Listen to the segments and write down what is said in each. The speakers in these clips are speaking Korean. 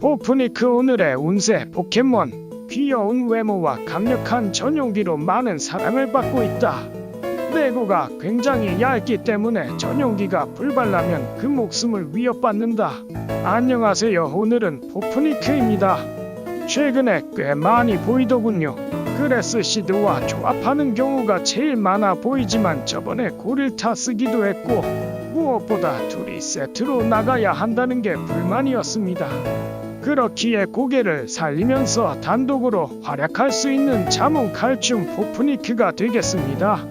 포프니크 오늘의 운세 포켓몬 귀여운 외모와 강력한 전용기로 많은 사랑을 받고 있다. 내구가 굉장히 얇기 때문에 전용기가 불발나면 그 목숨을 위협받는다. 안녕하세요. 오늘은 포프니크입니다. 최근에 꽤 많이 보이더군요. 그레스 시드와 조합하는 경우가 제일 많아 보이지만 저번에 고릴타 쓰기도 했고 무엇보다 둘이 세트로 나가야 한다는 게 불만이었습니다. 그렇기에 고개를 살리면서 단독으로 활약할 수 있는 자몽 칼슘 포프니크가 되겠습니다.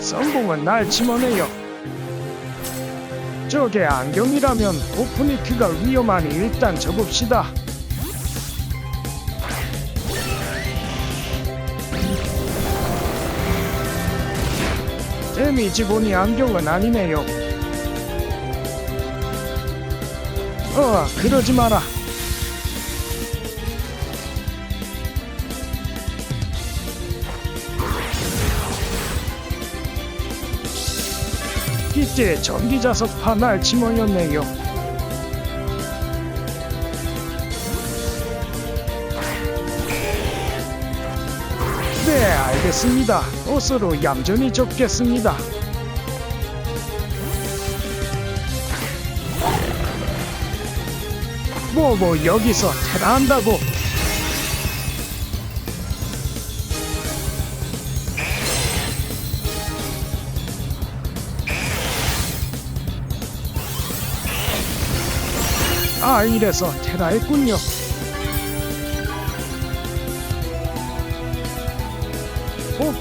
성공은 날 침어내요. 저게 안경이라면 포프니크가 위험하니 일단 접읍시다. 데미지 보니 안경은 아니네요. 어, 그러지 마라. 이때 전기자석 파 날 침어였네요. 알겠습니다. 옷으로 얌전히 접겠습니다. 뭐, 뭐, 여기서 테라한다고. 아, 이래서 테라했군요.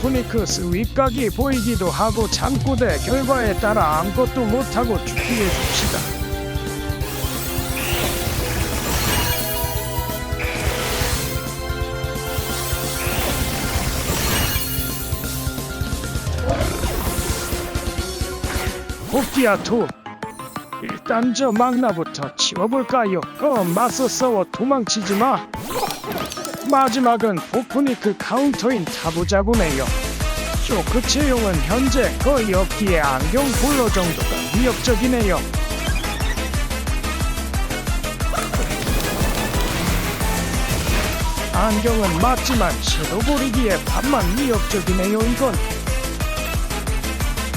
포프니크스 윗각이 보이기도 하고 잠꼬대 결과에 따라 아무것도 못하고 죽기해 줍시다. 복귀야 투 일단 저 막나부터 치워볼까요? 어 맞서 싸워 도망치지 마. 마지막은 포프니크 카운터인 타부자구네요. 쇼크 채용은 현재 거의 없기에 안경 볼러 정도가 위협적이네요. 안경은 맞지만 섀도우 보리기에 반만 위협적이네요 이건.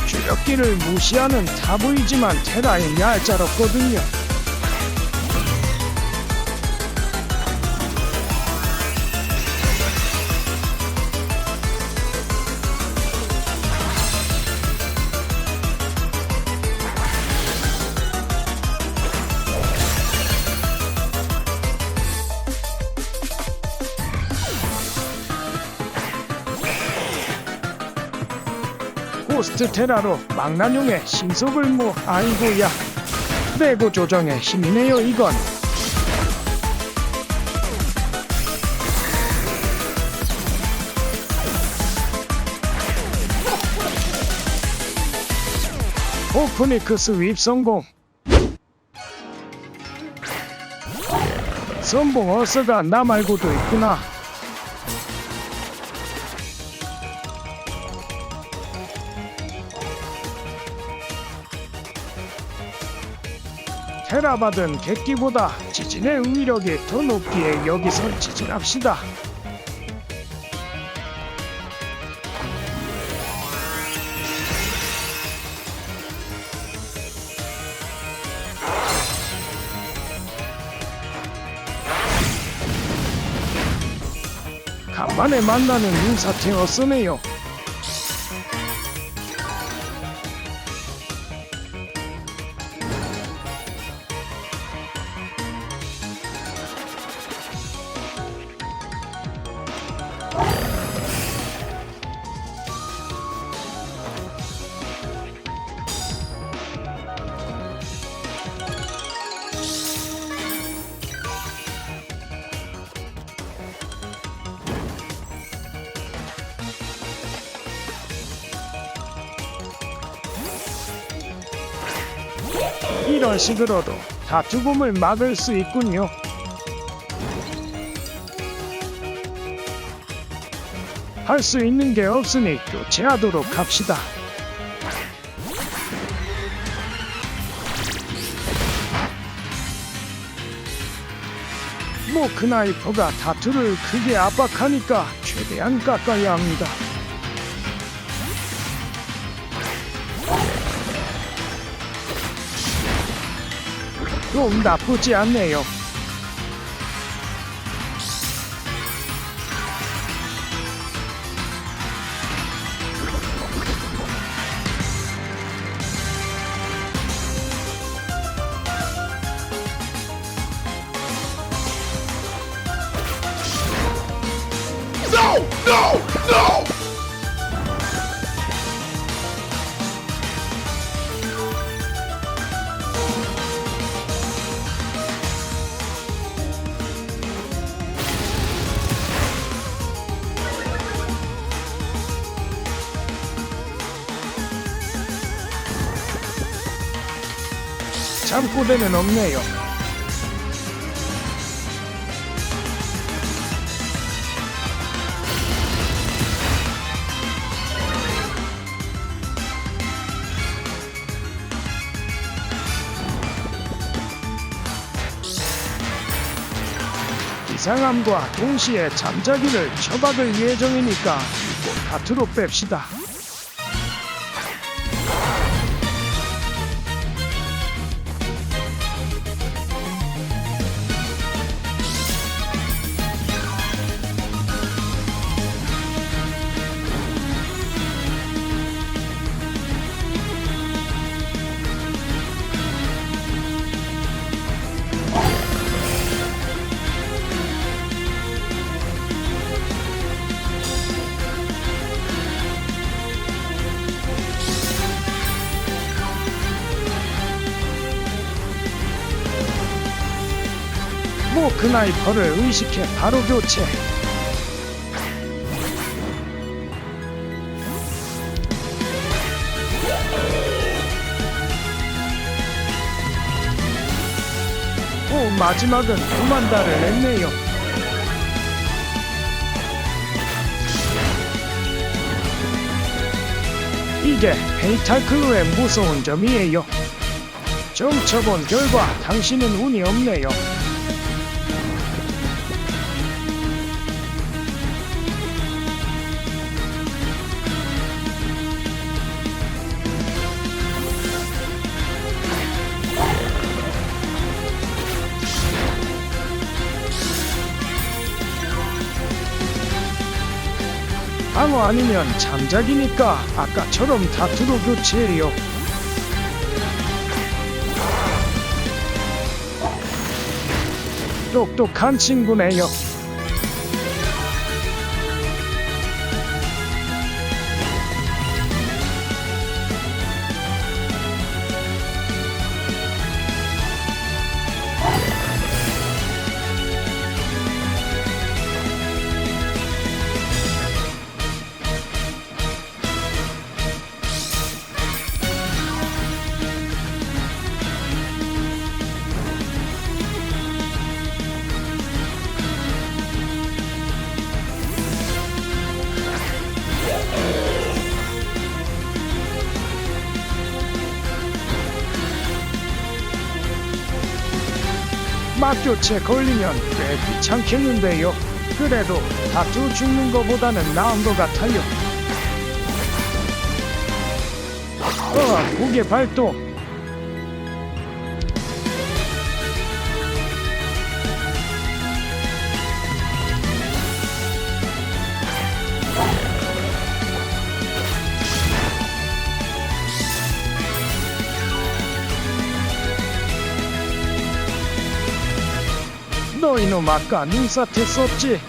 주력기를 무시하는 타부이지만 테라인 얄짤없거든요. 고스트 테라로 망나뇽의 신속을 모 아이고야. 내고 조정의 힘이네요 이건. 오프니크 스 윕 성공. 선봉 어서가 나 말고도 있구나 테라받은 객기보다 지진의 위력이 더 높기에 여기서 지진합시다. 간만에 만나는 인사태 어서네요. 이런 식으로도 다 죽음을 막을 수 있군요. 할 수 있는 게 없으니 교체하도록 합시다. 뭐그 나이프가 다투를 크게 압박하니까 최대한 깎아야 합니다. 좀 나쁘지 않네요. 잠꼬대는 없네요. 이상함과 동시에 잠자기를 처박을 예정이니까 이거 가트로 뺍시다. 모크나이퍼를 의식해 바로 교체. 오 마지막은 두만다를 냈네요. 이게 페이탈클로의 무서운 점이에요. 정쳐본 결과 당신은 운이 없네요. 방어 아니면 잠자기니까 아까처럼 다투로 교체해요. 똑똑한 친구네요. 막교체 걸리면 꽤 귀찮겠는데요. 그래도 다투 죽는 것보다는 나은 것 같아요. 어, 고개 발동. 너 이놈 아까 눈사태 썼지?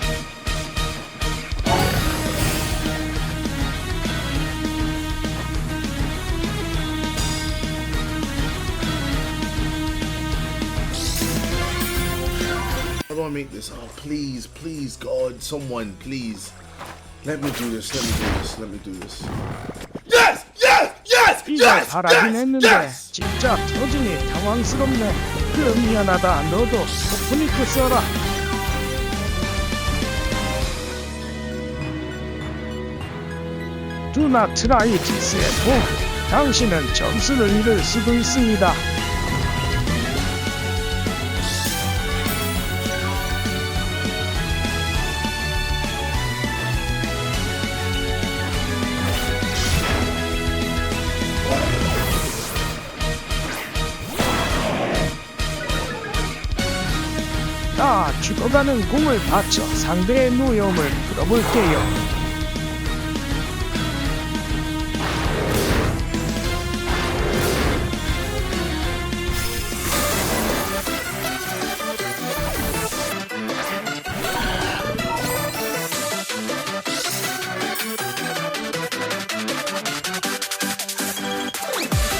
How do I make this? Oh, please, please, God, someone, please. Let me do this. Let me do this. Let me do this. Yes! Yes! Yes! 이걸 Yes! 바라긴 Yes! 했는데 Yes! 진짜 터지니 당황스럽네. 그 미안하다. 너도 코프니크 써라. 두나 트라이티스의 복. 당신은 점수를 잃을 수도 있습니다. 죽어가는 공을 받쳐 상대의 노여움을 풀어볼게요.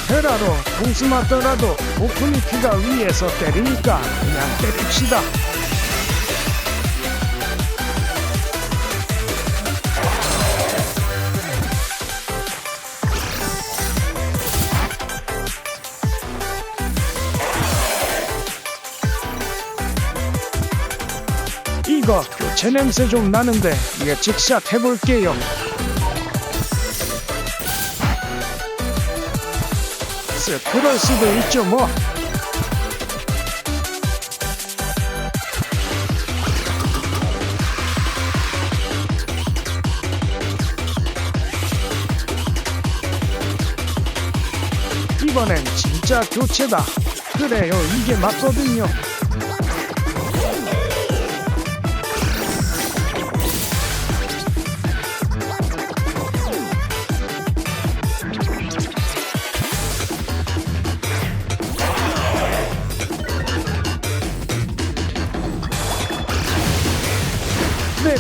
테라로 공수 맞더라도 오프니키가 위에서 때리니까 그냥 때립시다. 이거 교체 냄새 좀 나는데 예측샷 해볼게요. 쓱 그럴 수도 있죠 뭐. 이번엔 진짜 교체다. 그래요, 이게 맞거든요.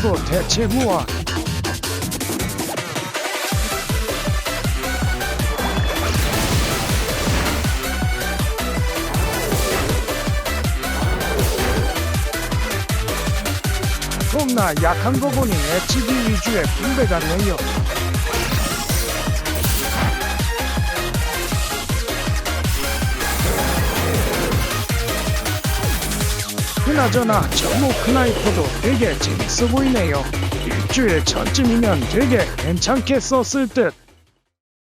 그리고 대체 무엇? 겁나 약한 거 보니 HB 위주의 분배 같네요. 그나저나 저모 크나이퍼도 되게 재밌어 보이네요. 일주일 전쯤이면 되게 괜찮게 썼을 듯.